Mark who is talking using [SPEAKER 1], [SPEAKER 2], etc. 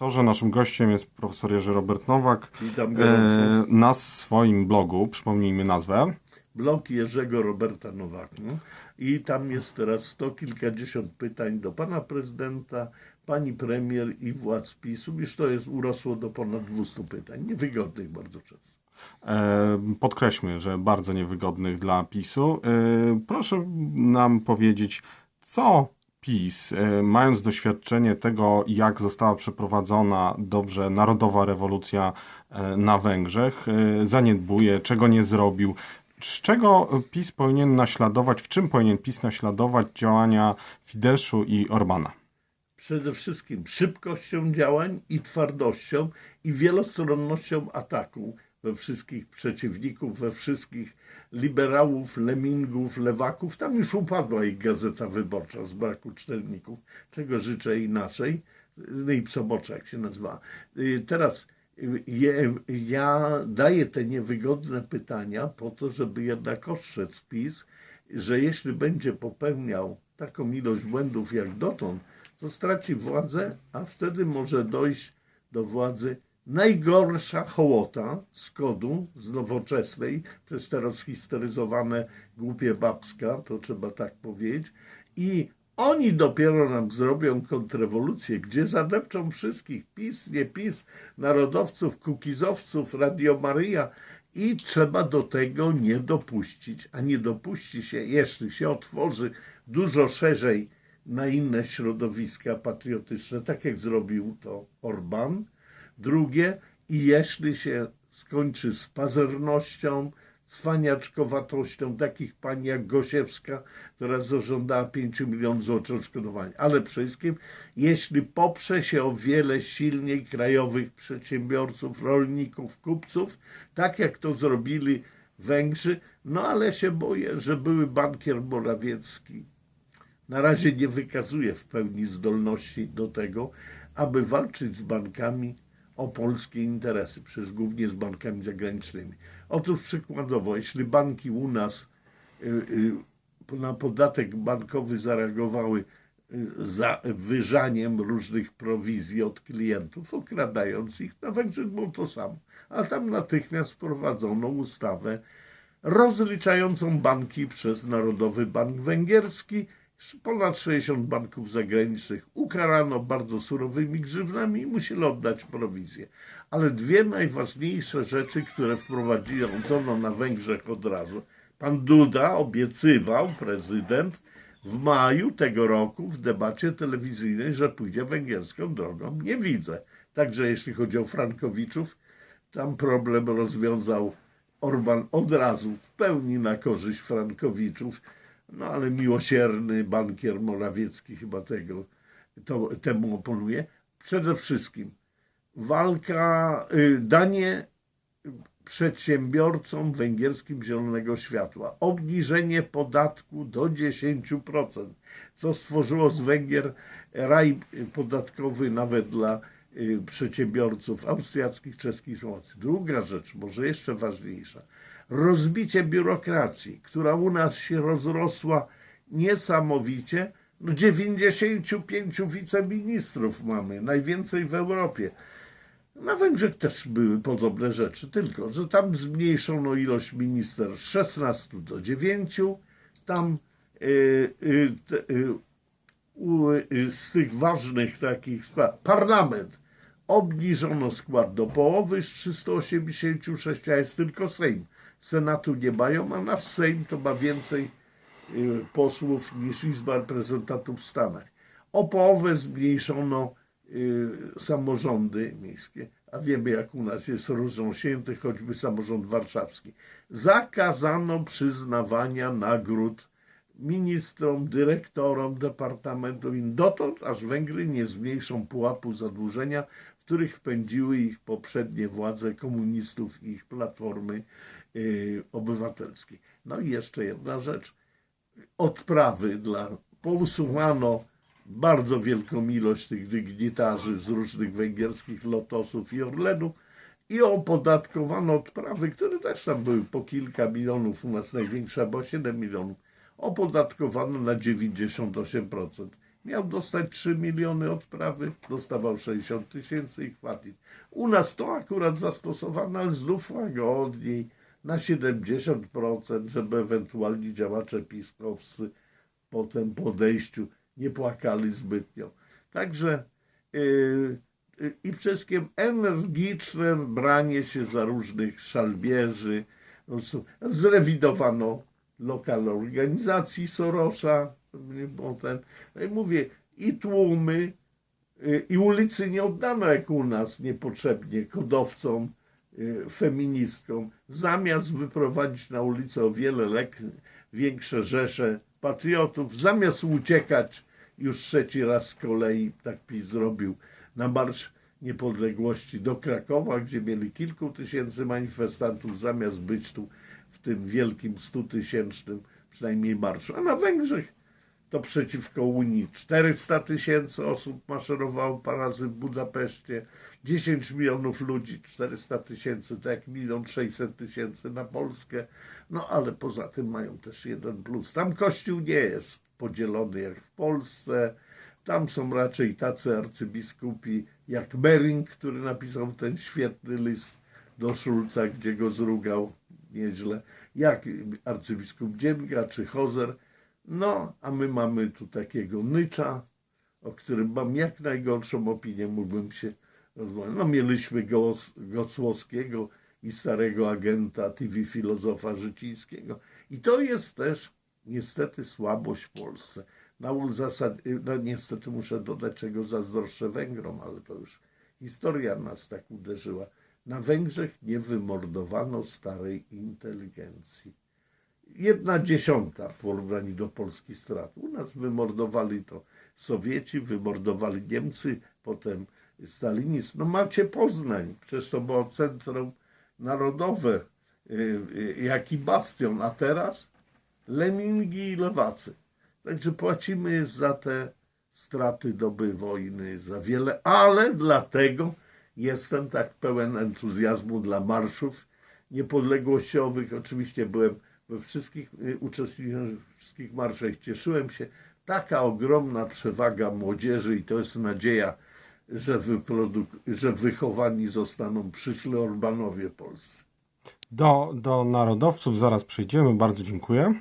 [SPEAKER 1] profesorze. Naszym gościem jest profesor Jerzy Robert Nowak.
[SPEAKER 2] Witam gorąco.
[SPEAKER 1] E, na swoim blogu, przypomnijmy nazwę.
[SPEAKER 2] Blog Jerzego Roberta Nowaka. I tam jest teraz sto kilkadziesiąt pytań do pana prezydenta, pani premier i władz PiSu. Już to jest urosło do ponad 200 pytań, niewygodnych bardzo często.
[SPEAKER 1] E, podkreślmy, że bardzo niewygodnych dla PiSu. E, proszę nam powiedzieć, co PiS, e, mając doświadczenie tego, jak została przeprowadzona dobrze narodowa rewolucja e, na Węgrzech, e, zaniedbuje, czego nie zrobił. Z czego PiS powinien naśladować, w czym powinien PiS naśladować działania Fideszu i Orbana?
[SPEAKER 2] Przede wszystkim szybkością działań i twardością i wielostronnością ataku we wszystkich przeciwników, we wszystkich liberałów, lemingów, lewaków. Tam już upadła ich gazeta wyborcza z braku czytelników, czego życzę i naszej. No i jak się nazywa. Y, Teraz y, je, ja daję te niewygodne pytania po to, żeby jednak ostrzec PiS, że jeśli będzie popełniał taką ilość błędów jak dotąd, to straci władzę, a wtedy może dojść do władzy najgorsza hołota z kodu, z nowoczesnej, jest teraz historyzowane głupie babska, to trzeba tak powiedzieć, i oni dopiero nam zrobią kontrrewolucję, gdzie zadepczą wszystkich, PiS, nie PiS, narodowców, kukizowców, Radio Maryja. I trzeba do tego nie dopuścić, a nie dopuści się, jeśli się otworzy dużo szerzej na inne środowiska patriotyczne, tak jak zrobił to Orban. Drugie, i jeśli się skończy z pazernością, cwaniaczkowatością takich pani jak Gosiewska, która zażądała 5 milionów złotych odszkodowania. Ale przede wszystkim, jeśli poprze się o wiele silniej krajowych przedsiębiorców, rolników, kupców, tak jak to zrobili Węgrzy, no ale się boję, że były bankier Morawiecki, na razie nie wykazuje w pełni zdolności do tego, aby walczyć z bankami o polskie interesy, przez głównie z bankami zagranicznymi. Otóż przykładowo, jeśli banki u nas y, y, na podatek bankowy zareagowały y, za wyżaniem różnych prowizji od klientów, okradając ich, na Węgrzech było to samo. A tam natychmiast wprowadzono ustawę rozliczającą banki przez Narodowy Bank Węgierski, Ponad 60 banków zagranicznych ukarano bardzo surowymi grzywnami i musieli oddać prowizję. Ale dwie najważniejsze rzeczy, które wprowadzono na Węgrzech od razu. Pan Duda obiecywał, prezydent, w maju tego roku w debacie telewizyjnej, że pójdzie węgierską drogą. Nie widzę. Także jeśli chodzi o Frankowiczów, tam problem rozwiązał Orban od razu w pełni na korzyść Frankowiczów. No ale miłosierny bankier Morawiecki chyba tego, to, temu oponuje. Przede wszystkim walka, y, danie przedsiębiorcom węgierskim zielonego światła. Obniżenie podatku do 10%, co stworzyło z Węgier raj podatkowy nawet dla przedsiębiorców austriackich, czeskich, słowackich. Druga rzecz, może jeszcze ważniejsza, rozbicie biurokracji, która u nas się rozrosła niesamowicie. No 95 wiceministrów mamy, najwięcej w Europie. Na Węgrzech też były podobne rzeczy, tylko że tam zmniejszono ilość minister z 16 do 9. Tam y, y, y, y, z tych ważnych takich spraw, parlament obniżono skład do połowy z 386, a jest tylko Sejm. Senatu nie mają, a nasz Sejm to ma więcej y, posłów niż Izba Reprezentantów w Stanach. O połowę zmniejszono y, samorządy miejskie, a wiemy jak u nas jest rozrząśnięty choćby samorząd warszawski. Zakazano przyznawania nagród ministrom, dyrektorom departamentu i dotąd, aż Węgry nie zmniejszą pułapu zadłużenia, w których wpędziły ich poprzednie władze komunistów i ich platformy y, obywatelskiej. No i jeszcze jedna rzecz. Odprawy dla... Pousuwano bardzo wielką ilość tych dygnitarzy z różnych węgierskich lotosów i Orlenów i opodatkowano odprawy, które też tam były po kilka milionów, u nas największa była 7 milionów, opodatkowano na 98%. Miał dostać 3 miliony odprawy, dostawał 60 tysięcy i chwalić. U nas to akurat zastosowano, ale znów łagodniej, na 70%, żeby ewentualni działacze piskowscy potem po odejściu nie płakali zbytnio. Także yy, yy, i wszystkim energiczne branie się za różnych szalbierzy. Zrewidowano lokal organizacji Sorosza. Potem, no i mówię, i tłumy, y, i ulicy nie oddano jak u nas niepotrzebnie kodowcom, y, feministkom. Zamiast wyprowadzić na ulicę o wiele lek, większe rzesze patriotów, zamiast uciekać już trzeci raz z kolei, tak PiS zrobił, na Marsz Niepodległości do Krakowa, gdzie mieli kilku tysięcy manifestantów, zamiast być tu w tym wielkim stutysięcznym przynajmniej marszu. A na Węgrzech to przeciwko Unii 400 tysięcy osób maszerowało parę razy w Budapeszcie, 10 milionów ludzi, 400 tysięcy, to jak milion 600 tysięcy na Polskę. No ale poza tym mają też jeden plus. Tam Kościół nie jest podzielony jak w Polsce. Tam są raczej tacy arcybiskupi jak Bering, który napisał ten świetny list do Szulca, gdzie go zrugał nieźle, jak arcybiskup Dziemga czy Hozer. No, a my mamy tu takiego Nycza, o którym mam jak najgorszą opinię, mógłbym się rozmawiać. No, mieliśmy Gołos- Gocłowskiego i starego agenta TV filozofa Życińskiego. I to jest też niestety słabość w Polsce. Na zasad, no niestety muszę dodać, czego zazdroszczę Węgrom, ale to już historia nas tak uderzyła. Na Węgrzech nie wymordowano starej inteligencji jedna dziesiąta w porównaniu do Polski strat. U nas wymordowali to Sowieci, wymordowali Niemcy, potem Stalinizm. No macie Poznań, przecież to było centrum narodowe, y, y, jaki bastion, a teraz Lemingi i Lewacy. Także płacimy za te straty doby wojny za wiele, ale dlatego jestem tak pełen entuzjazmu dla marszów niepodległościowych. Oczywiście byłem we wszystkich, y, uczestniczyłem w marszach, cieszyłem się. Taka ogromna przewaga młodzieży i to jest nadzieja, że, wyproduk- że wychowani zostaną przyszli Orbanowie polscy.
[SPEAKER 1] Do, do narodowców zaraz przejdziemy. Bardzo dziękuję.